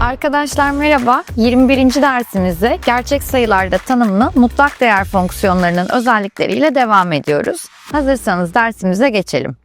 Arkadaşlar merhaba. 21. dersimizde gerçek sayılarda tanımlı mutlak değer fonksiyonlarının özellikleriyle devam ediyoruz. Hazırsanız dersimize geçelim.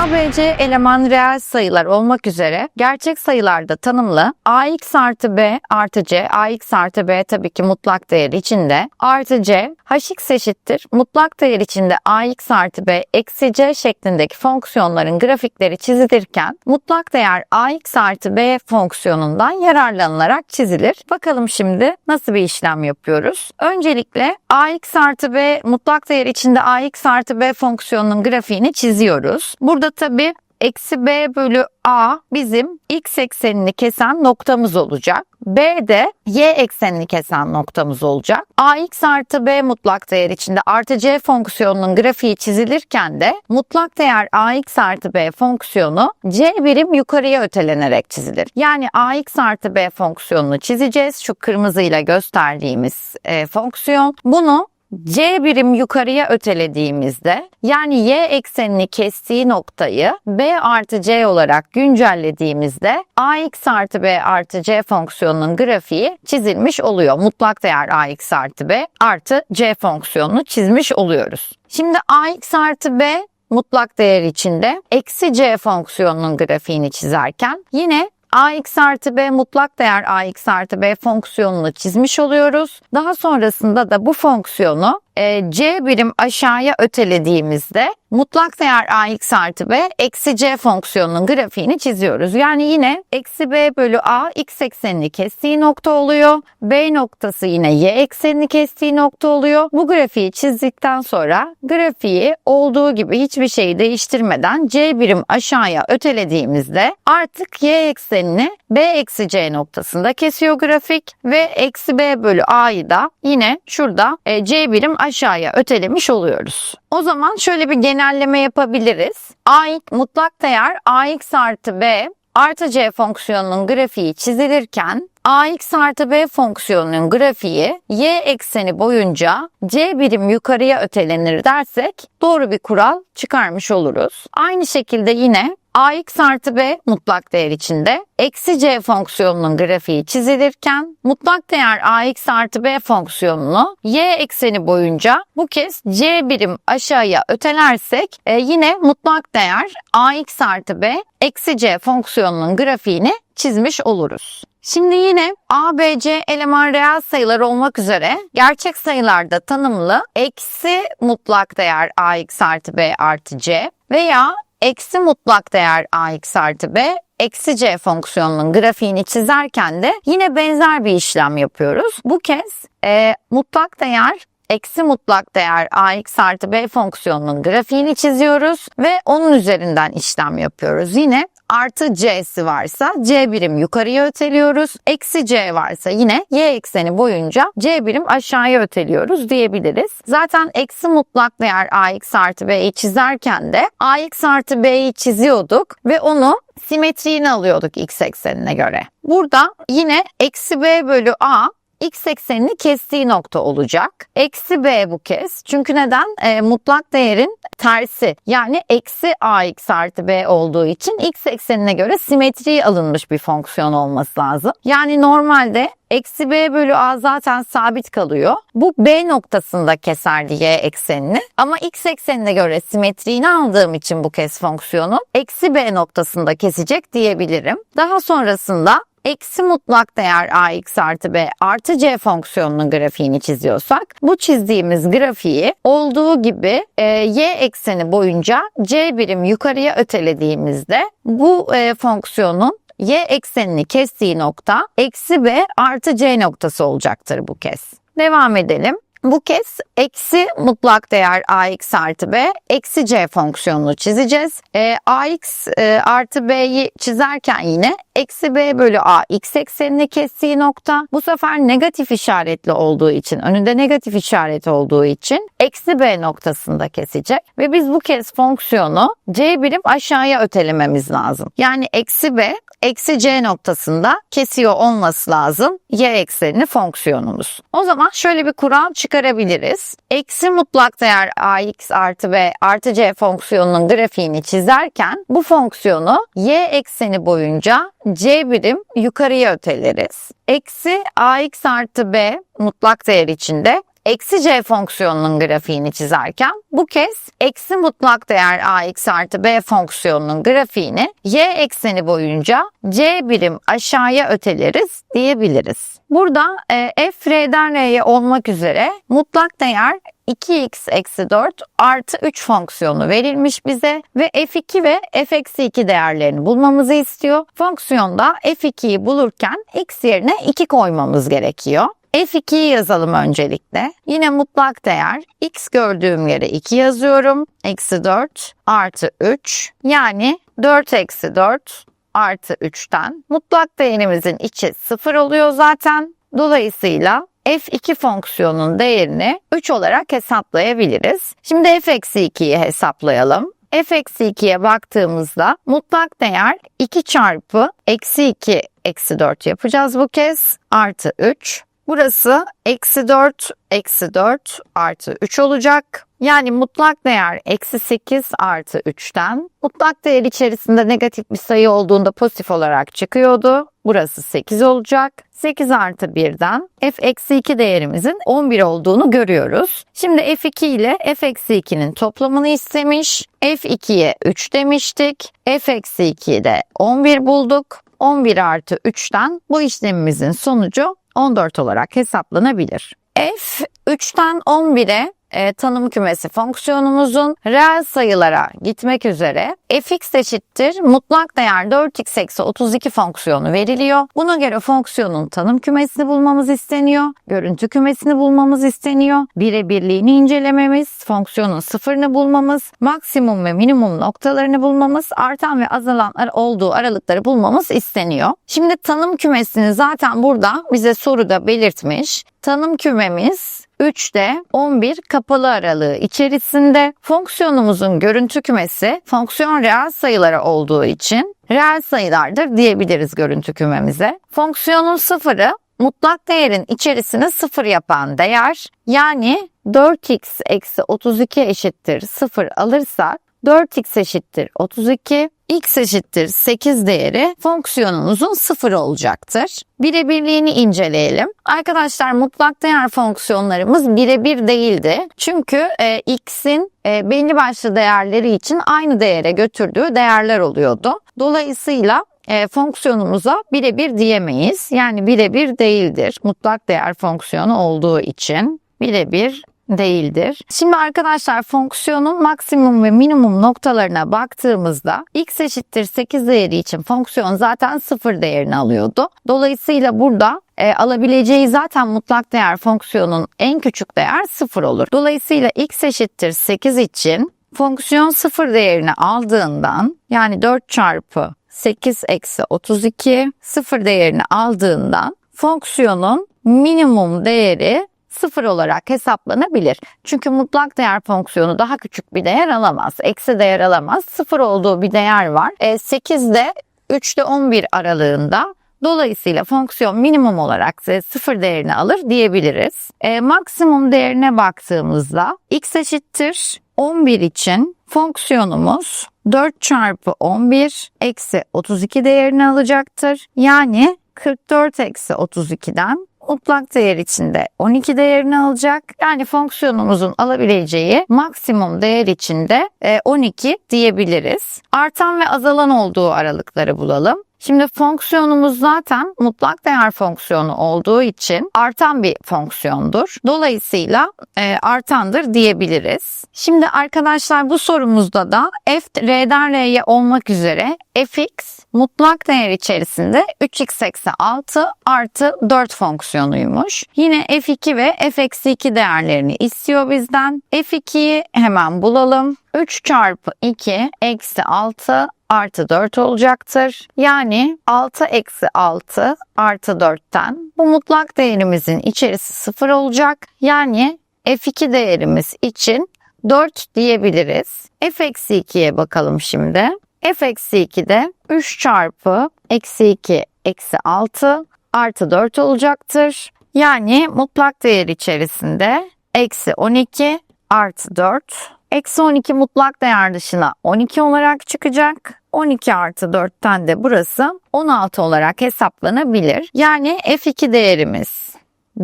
A, B, C eleman reel sayılar olmak üzere gerçek sayılarda tanımlı ax artı b artı c, ax artı b tabii ki mutlak değer içinde artı c, hx eşittir mutlak değer içinde ax artı b eksi c şeklindeki fonksiyonların grafikleri çizilirken mutlak değer ax artı b fonksiyonundan yararlanılarak çizilir. Bakalım şimdi nasıl bir işlem yapıyoruz? Öncelikle ax artı b mutlak değer içinde ax artı b fonksiyonunun grafiğini çiziyoruz. Burada tabii eksi b bölü a bizim x eksenini kesen noktamız olacak. B de y eksenini kesen noktamız olacak. ax artı b mutlak değer içinde artı c fonksiyonunun grafiği çizilirken de mutlak değer ax artı b fonksiyonu c birim yukarıya ötelenerek çizilir. Yani ax artı b fonksiyonunu çizeceğiz. Şu kırmızıyla gösterdiğimiz e, fonksiyon. Bunu C birim yukarıya ötelediğimizde yani y eksenini kestiği noktayı b artı c olarak güncellediğimizde ax artı b artı c fonksiyonunun grafiği çizilmiş oluyor. Mutlak değer ax artı b artı c fonksiyonunu çizmiş oluyoruz. Şimdi ax artı b mutlak değer içinde eksi c fonksiyonunun grafiğini çizerken yine ax artı b mutlak değer ax artı b fonksiyonunu çizmiş oluyoruz. Daha sonrasında da bu fonksiyonu c birim aşağıya ötelediğimizde mutlak değer ax artı b eksi c fonksiyonunun grafiğini çiziyoruz. Yani yine eksi b bölü a x eksenini kestiği nokta oluyor. b noktası yine y eksenini kestiği nokta oluyor. Bu grafiği çizdikten sonra grafiği olduğu gibi hiçbir şeyi değiştirmeden c birim aşağıya ötelediğimizde artık y eksenini b eksi c noktasında kesiyor grafik ve eksi b bölü a'yı da yine şurada e, c birim aşağıya ötelemiş oluyoruz. O zaman şöyle bir genelleme yapabiliriz. A mutlak değer ax artı b artı c fonksiyonunun grafiği çizilirken ax artı b fonksiyonunun grafiği y ekseni boyunca c birim yukarıya ötelenir dersek doğru bir kural çıkarmış oluruz. Aynı şekilde yine ax artı b mutlak değer içinde eksi c fonksiyonunun grafiği çizilirken mutlak değer ax artı b fonksiyonunu y ekseni boyunca bu kez c birim aşağıya ötelersek e, yine mutlak değer ax artı b eksi c fonksiyonunun grafiğini çizmiş oluruz. Şimdi yine A, B, C eleman reel sayılar olmak üzere gerçek sayılarda tanımlı eksi mutlak değer ax artı b artı c veya eksi mutlak değer ax artı b eksi c fonksiyonunun grafiğini çizerken de yine benzer bir işlem yapıyoruz. Bu kez e, mutlak değer eksi mutlak değer ax artı b fonksiyonunun grafiğini çiziyoruz ve onun üzerinden işlem yapıyoruz. Yine artı c'si varsa c birim yukarıya öteliyoruz. Eksi c varsa yine y ekseni boyunca c birim aşağıya öteliyoruz diyebiliriz. Zaten eksi mutlak değer ax artı b'yi çizerken de ax artı b'yi çiziyorduk ve onu simetriğini alıyorduk x eksenine göre. Burada yine eksi b bölü a x eksenini kestiği nokta olacak. Eksi b bu kez. Çünkü neden? E, mutlak değerin tersi. Yani eksi ax artı b olduğu için x eksenine göre simetriği alınmış bir fonksiyon olması lazım. Yani normalde Eksi b bölü a zaten sabit kalıyor. Bu b noktasında keserdi y eksenini. Ama x eksenine göre simetriğini aldığım için bu kez fonksiyonu eksi b noktasında kesecek diyebilirim. Daha sonrasında eksi mutlak değer ax artı b artı c fonksiyonunun grafiğini çiziyorsak bu çizdiğimiz grafiği olduğu gibi e, y ekseni boyunca c birim yukarıya ötelediğimizde bu e, fonksiyonun y eksenini kestiği nokta eksi b artı c noktası olacaktır bu kez. Devam edelim. Bu kez eksi mutlak değer ax artı b eksi c fonksiyonunu çizeceğiz. E, ax e, artı b'yi çizerken yine eksi b bölü a x eksenini kestiği nokta bu sefer negatif işaretli olduğu için önünde negatif işaret olduğu için eksi b noktasında kesecek ve biz bu kez fonksiyonu c birim aşağıya ötelememiz lazım. Yani eksi b eksi c noktasında kesiyor olması lazım y eksenini fonksiyonumuz. O zaman şöyle bir kural çıkarabiliriz. Eksi mutlak değer ax artı b artı c fonksiyonunun grafiğini çizerken bu fonksiyonu y ekseni boyunca c birim yukarıya öteleriz. Eksi ax artı b mutlak değer içinde eksi c fonksiyonunun grafiğini çizerken bu kez eksi mutlak değer ax artı b fonksiyonunun grafiğini y ekseni boyunca c birim aşağıya öteleriz diyebiliriz. Burada e, f r'den r'ye olmak üzere mutlak değer 2x eksi 4 artı 3 fonksiyonu verilmiş bize ve f2 ve f eksi 2 değerlerini bulmamızı istiyor. Fonksiyonda f2'yi bulurken x yerine 2 koymamız gerekiyor. F2'yi yazalım öncelikle. Yine mutlak değer x gördüğüm yere 2 yazıyorum. Eksi 4 artı 3 yani 4 eksi 4 artı 3'ten. Mutlak değerimizin içi 0 oluyor zaten. Dolayısıyla f2 fonksiyonun değerini 3 olarak hesaplayabiliriz. Şimdi f eksi 2'yi hesaplayalım f eksi 2'ye baktığımızda mutlak değer 2 çarpı eksi 2 eksi 4 yapacağız bu kez artı 3 Burası eksi 4 eksi 4 artı 3 olacak. Yani mutlak değer eksi 8 artı 3'ten mutlak değer içerisinde negatif bir sayı olduğunda pozitif olarak çıkıyordu. Burası 8 olacak. 8 artı 1'den f eksi 2 değerimizin 11 olduğunu görüyoruz. Şimdi f2 ile f eksi 2'nin toplamını istemiş. f2'ye 3 demiştik. f eksi 2'yi de 11 bulduk. 11 artı 3'ten bu işlemimizin sonucu 14 olarak hesaplanabilir. F 3'ten 11'e e, tanım kümesi fonksiyonumuzun reel sayılara gitmek üzere fx eşittir mutlak değer 4x eksi 32 fonksiyonu veriliyor. Buna göre fonksiyonun tanım kümesini bulmamız isteniyor. Görüntü kümesini bulmamız isteniyor. Birebirliğini incelememiz, fonksiyonun sıfırını bulmamız, maksimum ve minimum noktalarını bulmamız, artan ve azalan olduğu aralıkları bulmamız isteniyor. Şimdi tanım kümesini zaten burada bize soruda belirtmiş. Tanım kümemiz 3'te 11 kapalı aralığı içerisinde fonksiyonumuzun görüntü kümesi fonksiyon reel sayıları olduğu için reel sayılardır diyebiliriz görüntü kümemize. Fonksiyonun sıfırı mutlak değerin içerisine sıfır yapan değer yani 4x eksi 32 eşittir 0 alırsak 4x eşittir 32, x eşittir 8 değeri fonksiyonumuzun 0 olacaktır. Birebirliğini inceleyelim. Arkadaşlar mutlak değer fonksiyonlarımız birebir değildi. Çünkü e, x'in e, belli başlı değerleri için aynı değere götürdüğü değerler oluyordu. Dolayısıyla e, fonksiyonumuza birebir diyemeyiz. Yani birebir değildir. Mutlak değer fonksiyonu olduğu için birebir değildir. Şimdi arkadaşlar fonksiyonun maksimum ve minimum noktalarına baktığımızda x eşittir 8 değeri için fonksiyon zaten 0 değerini alıyordu. Dolayısıyla burada e, alabileceği zaten mutlak değer fonksiyonun en küçük değer 0 olur. Dolayısıyla x eşittir 8 için fonksiyon 0 değerini aldığından yani 4 çarpı 8 eksi 32 0 değerini aldığından fonksiyonun minimum değeri sıfır olarak hesaplanabilir. Çünkü mutlak değer fonksiyonu daha küçük bir değer alamaz. Eksi değer alamaz. Sıfır olduğu bir değer var. E, 8'de 3'te 11 aralığında Dolayısıyla fonksiyon minimum olarak sıfır değerini alır diyebiliriz. E, maksimum değerine baktığımızda x eşittir 11 için fonksiyonumuz 4 çarpı 11 eksi 32 değerini alacaktır. Yani 44 eksi 32'den mutlak değer içinde 12 değerini alacak. Yani fonksiyonumuzun alabileceği maksimum değer içinde 12 e, diyebiliriz. Artan ve azalan olduğu aralıkları bulalım. Şimdi fonksiyonumuz zaten mutlak değer fonksiyonu olduğu için artan bir fonksiyondur. Dolayısıyla e, artandır diyebiliriz. Şimdi arkadaşlar bu sorumuzda da f r'den r'ye olmak üzere fx mutlak değer içerisinde 3x eksi 6 artı 4 fonksiyonuymuş. Yine f2 ve f eksi 2 değerlerini istiyor bizden. f2'yi hemen bulalım. 3 çarpı 2 eksi 6 artı 4 olacaktır. Yani 6 eksi 6 artı 4'ten bu mutlak değerimizin içerisi 0 olacak. Yani f2 değerimiz için 4 diyebiliriz. f eksi 2'ye bakalım şimdi. f eksi 2'de 3 çarpı eksi 2 eksi 6 artı 4 olacaktır. Yani mutlak değer içerisinde eksi 12 artı 4. Eksi 12 mutlak değer dışına 12 olarak çıkacak. 12 artı 4'ten de burası 16 olarak hesaplanabilir. Yani f2 değerimiz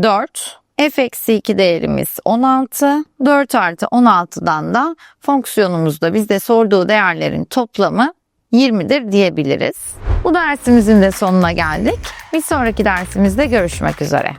4. f eksi 2 değerimiz 16. 4 artı 16'dan da fonksiyonumuzda bizde sorduğu değerlerin toplamı 20'dir diyebiliriz. Bu dersimizin de sonuna geldik. Bir sonraki dersimizde görüşmek üzere.